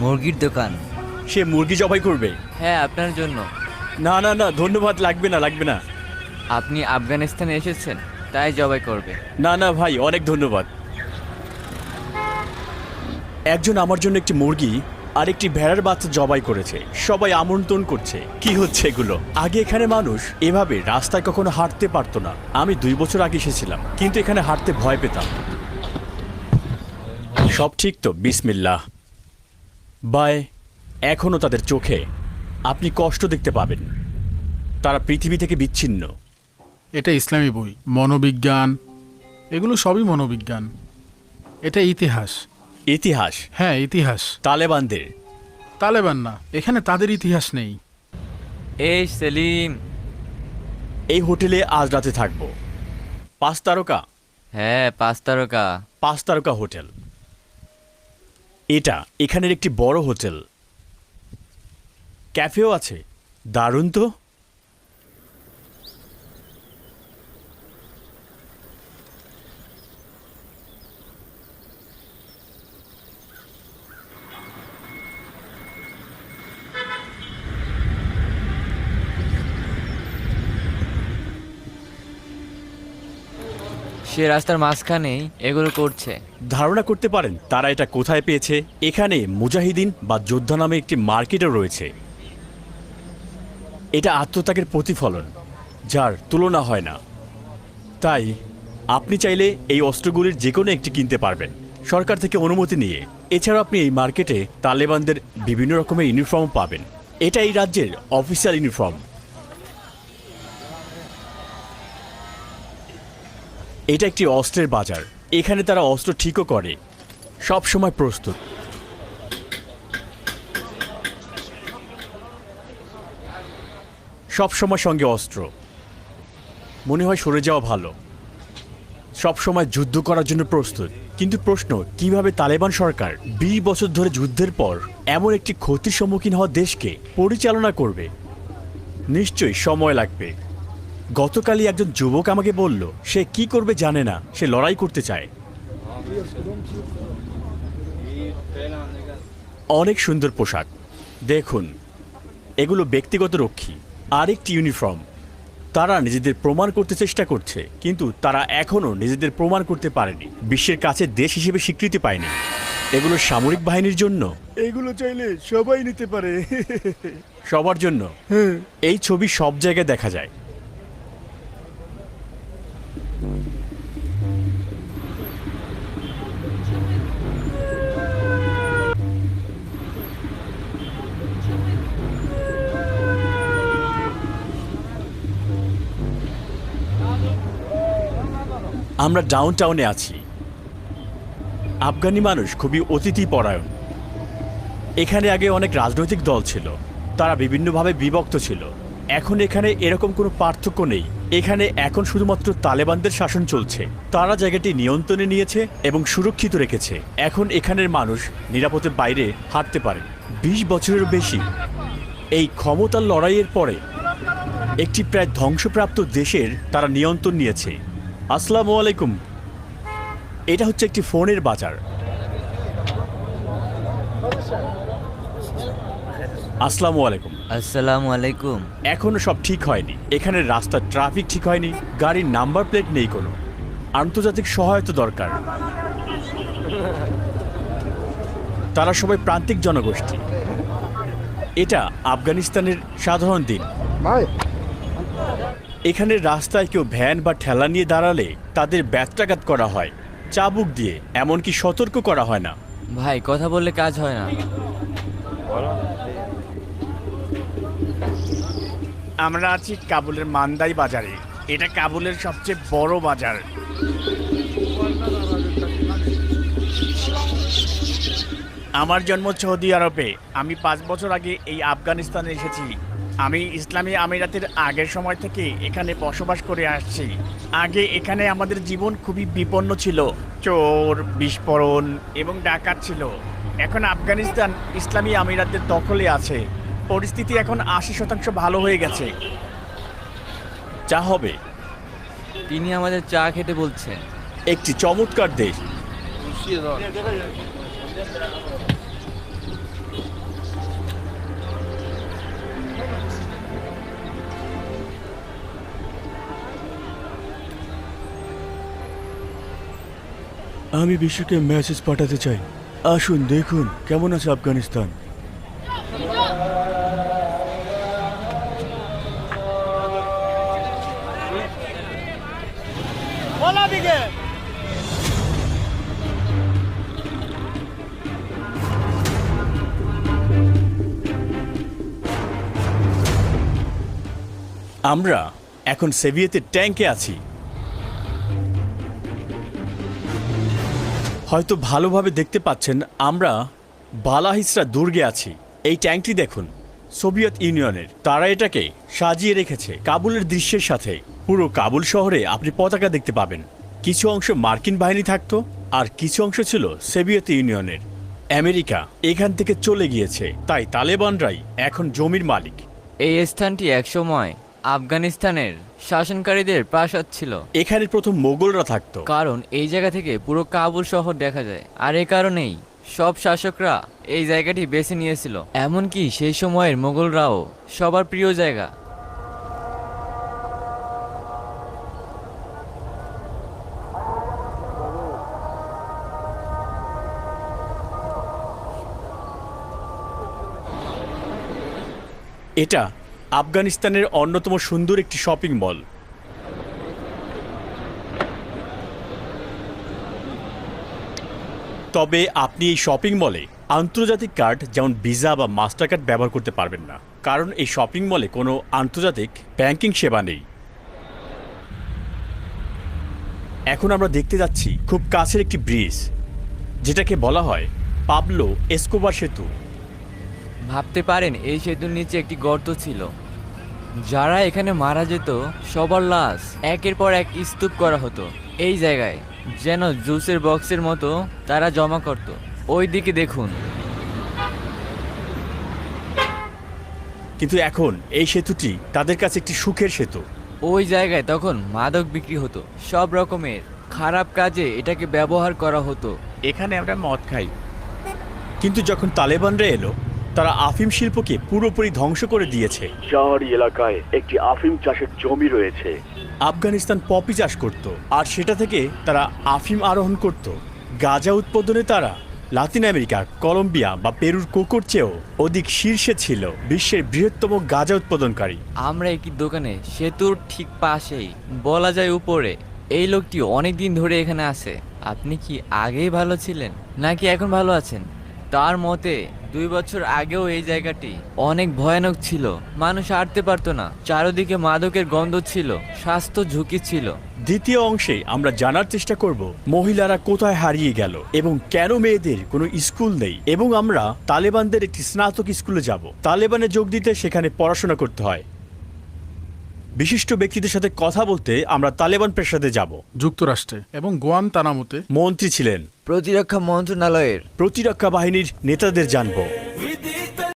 মুরগির দোকান। সে মুরগি জবাই করবে? হ্যাঁ আপনার জন্য। না না না ধন্যবাদ লাগবে না লাগবে না। আপনি আফগানিস্তানে এসেছেন তাই জবাই করবে। না না ভাই অনেক ধন্যবাদ। একজন আমার জন্য একটি মুরগি আর একটি ভেড়ার বাচ্চা জবাই করেছে। সবাই আমন্ত্রণ করছে। কি হচ্ছে এগুলো? আগে এখানে মানুষ এভাবে রাস্তায় কখনো হাঁটতে পারতো না। আমি দুই বছর আগে এসেছিলাম কিন্তু এখানে হাঁটতে ভয় পেতাম। সব ঠিক তো? বিসমিল্লাহ। বাই এখনও তাদের চোখে আপনি কষ্ট দেখতে পাবেন। তারা পৃথিবী থেকে বিচ্ছিন্ন। এটা ইসলামী বই মনোবিজ্ঞান এগুলো সবই মনোবিজ্ঞান। এটা ইতিহাস। ইতিহাস? হ্যাঁ ইতিহাস। তালেবানদের? তালেবান না এখানে তাদের ইতিহাস নেই। এই সেলিম। এই হোটেলে আজ রাতে থাকব। পাঁচ তারকা? হ্যাঁ পাঁচ তারকা। পাঁচ তারকা হোটেল। এটা এখানের একটি বড় হোটেল। ক্যাফেও আছে। দারুণ তো। সে রাস্তার মাঝখানেই এগুলো করছে। ধারণা করতে পারেন তারা এটা কোথায় পেয়েছে। এখানে মুজাহিদিন বা যোদ্ধা নামে একটি মার্কেটও রয়েছে। এটা আত্মত্যাগের প্রতিফলন, যার তুলনা হয় না। তাই আপনি চাইলে এই অস্ত্রগুলির যে কোনো একটি কিনতে পারবেন। সরকার থেকে অনুমতি নিয়ে। এছাড়াও আপনি এই মার্কেটে তালেবানদের বিভিন্ন রকমের ইউনিফর্ম পাবেন। এটা এই রাজ্যের অফিসিয়াল ইউনিফর্ম। এটা একটি অস্ত্রের বাজার। এখানে তারা অস্ত্র ঠিকও করে। সব সময় প্রস্তুত। সব সময় সঙ্গে অস্ত্র। মনে হয় সরে যাওয়া ভালো। সব সময় যুদ্ধ করার জন্য প্রস্তুত। কিন্তু প্রশ্ন, কীভাবে তালেবান সরকার বিশ বছর ধরে যুদ্ধের পর এমন একটি ক্ষতির সম্মুখীন হওয়া দেশকে পরিচালনা করবে? নিশ্চয়ই সময় লাগবে। গতকালই একজন যুবক আমাকে বলল সে কি করবে জানে না সে লড়াই করতে চায়। অনেক সুন্দর পোশাক। দেখুন এগুলো ব্যক্তিগত রক্ষী আরেকটি ইউনিফর্ম। তারা নিজেদের প্রমাণ করতে চেষ্টা করছে কিন্তু তারা এখনও নিজেদের প্রমাণ করতে পারেনি। বিশ্বের কাছে দেশ হিসেবে স্বীকৃতি পায়নি। এগুলো সামরিক বাহিনীর জন্য? এগুলো চাইলে সবাই নিতে পারে। সবার জন্য? এই ছবি সব জায়গায় দেখা যায়। আমরা ডাউন টাউনে আছি। আফগানি মানুষ খুবই অতিথি পরায়ণ। এখানে আগে অনেক রাজনৈতিক দল ছিল। তারা বিভিন্নভাবে বিভক্ত ছিল। এখন এখানে এরকম কোনো পার্থক্য নেই। এখানে এখন শুধুমাত্র তালেবানদের শাসন চলছে। তারা জায়গাটি নিয়ন্ত্রণে নিয়েছে এবং সুরক্ষিত রেখেছে। এখন এখানের মানুষ নিরাপদের বাইরে হাঁটতে পারে। বিশ বছরের বেশি। এই ক্ষমতার লড়াইয়ের পরে একটি প্রায় ধ্বংসপ্রাপ্ত দেশের তারা নিয়ন্ত্রণ নিয়েছে। আসসালামু আলাইকুম। এটা হচ্ছে একটি ফোনের বাজার। আসসালামু আলাইকুম। আসসালামু আলাইকুম। এখনও সব ঠিক হয়নি। এখানে রাস্তার ট্রাফিক ঠিক হয়নি গাড়ির নাম্বার প্লেট নেই কোনো। আন্তর্জাতিক সহায়তা দরকার। তারা সবাই প্রান্তিক জনগোষ্ঠী। এটা আফগানিস্তানের সাধারণ দিন। এখানে রাস্তায় কেউ ভ্যান বা ঠেলা নিয়ে দাঁড়ালে তাদের ব্যত্রাঘাত করা হয়। চাবুক দিয়ে এমনকি সতর্ক করা হয় না। ভাই কথা বললে কাজ হয় না। আমরা আছি কাবুলের মান্দাই বাজারে। এটা কাবুলের সবচেয়ে বড় বাজার। আমার জন্ম সৌদি আরবে। আমি পাঁচ বছর আগে এই আফগানিস্তানে এসেছি। আমি ইসলামী আমিরাতের আগের সময় থেকে এখানে বসবাস করে আসছি। আগে এখানে আমাদের জীবন খুবই বিপন্ন ছিল। চোর বিস্ফোরণ এবং ডাকাত ছিল। এখন আফগানিস্তান ইসলামী আমিরাতের দখলে আছে। পরিস্থিতি এখন আশি শতাংশ ভালো হয়ে গেছে। যা হবে। তিনি আমাদের চা খেতে বলছেন। একটি চমৎকার দেশ। আমি বিশ্বকে মেসেজ পাঠাতে চাই। আসুন দেখুন কেমন আছে আফগানিস্তান? আমরা এখন সেভিয়েতের ট্যাঙ্কে আছি। হয়তো ভালোভাবে দেখতে পাচ্ছেন আমরা বালাহিসরা দুর্গে আছি। এই ট্যাঙ্কটি দেখুন, সোভিয়েত ইউনিয়নের। তারা এটাকে সাজিয়ে রেখেছে কাবুলের দৃশ্যের সাথে। পুরো কাবুল শহরে আপনি পতাকা দেখতে পাবেন। কিছু অংশ মার্কিন বাহিনী থাকতো আর কিছু অংশ ছিল সোভিয়েত ইউনিয়নের। আমেরিকা এখান থেকে চলে গিয়েছে, তাই তালেবানরাই এখন জমির মালিক। এই স্থানটি একসময় আফগানিস্তানের শাসনকারীদের প্রাসাদ ছিল। এখানে প্রথম মোগলরা থাকতো। কারণ এই জায়গা থেকে পুরো কাবুল শহর দেখা যায়। আর এই কারণেই সব শাসকরা এই জায়গাটি বেছে নিয়েছিল। এমনকি সেই সময়ের মোগলরাও সবার প্রিয় জায়গা। এটা আফগানিস্তানের অন্যতম সুন্দর একটি শপিং মল। তবে আপনি এই শপিং মলে আন্তর্জাতিক কার্ড, যেমন ভিসা বা মাস্টার কার্ড ব্যবহার করতে পারবেন না। কারণ এই শপিং মলে কোনো আন্তর্জাতিক ব্যাংকিং সেবা নেই। এখন আমরা দেখতে যাচ্ছি খুব কাছের একটি ব্রিজ, যেটাকে বলা হয় পাবলো এসকোবার সেতু। ভাবতে পারেন এই সেতুর নিচে একটি গর্ত ছিল। যারা এখানে মারা যেত সবার লাশ একের পর এক স্তূপ করা হতো। এই জায়গায় যেন জুসের বক্সের মতো তারা জমা করত। ওই দিকে দেখুন। কিন্তু এখন এই সেতুটি তাদের কাছে একটি সুখের সেতু। ওই জায়গায় তখন মাদক বিক্রি হতো। সব রকমের খারাপ কাজে এটাকে ব্যবহার করা হতো। এখানে আমরা মদ খাই। কিন্তু যখন তালেবানরা এলো তারা আফিম শিল্পকে পুরোপুরি ধ্বংস করে দিয়েছে। চার এলাকায় একটি আফিম চাষের জমি রয়েছে। আফগানিস্তান পপি চাষ করত আর সেটা থেকে তারা আফিম আরোহণ করত। গাঁজা উৎপাদনে তারা লাতিন আমেরিকা কলম্বিয়া বা পেরুর কোকোর চেয়েও অধিক শীর্ষে ছিল বিশ্বের বৃহত্তম গাঁজা উৎপাদনকারী। আমরা একটি দোকানে সেতুর ঠিক পাশেই বলা যায় উপরে এই লোকটি অনেক দিন ধরে এখানে আছে। আপনি কি আগেই ভালো ছিলেন? নাকি এখন ভালো আছেন? তার মতে, দুই বছর আগেও এই জায়গাটি অনেক ভয়ানক ছিল। মানুষ হাঁটতে পারতো না। চারদিকে মাদকের গন্ধ ছিল, স্বাস্থ্য ঝুঁকি ছিল। দ্বিতীয় অংশে আমরা জানার চেষ্টা করব, মহিলারা কোথায় হারিয়ে গেল এবং কেন মেয়েদের কোনো স্কুল নেই? এবং আমরা তালেবানদের একটি স্নাতক স্কুলে যাব। তালেবানে যোগ দিতে সেখানে পড়াশোনা করতে হয়। বিশিষ্ট ব্যক্তিদের সাথে কথা বলতে আমরা তালেবান প্রেসাদে যাব। যুক্তরাষ্ট্রে এবং গোয়ান তানামুতে মন্ত্রী ছিলেন। প্রতিরক্ষা মন্ত্রণালয়ের প্রতিরক্ষা বাহিনীর নেতাদের জানব।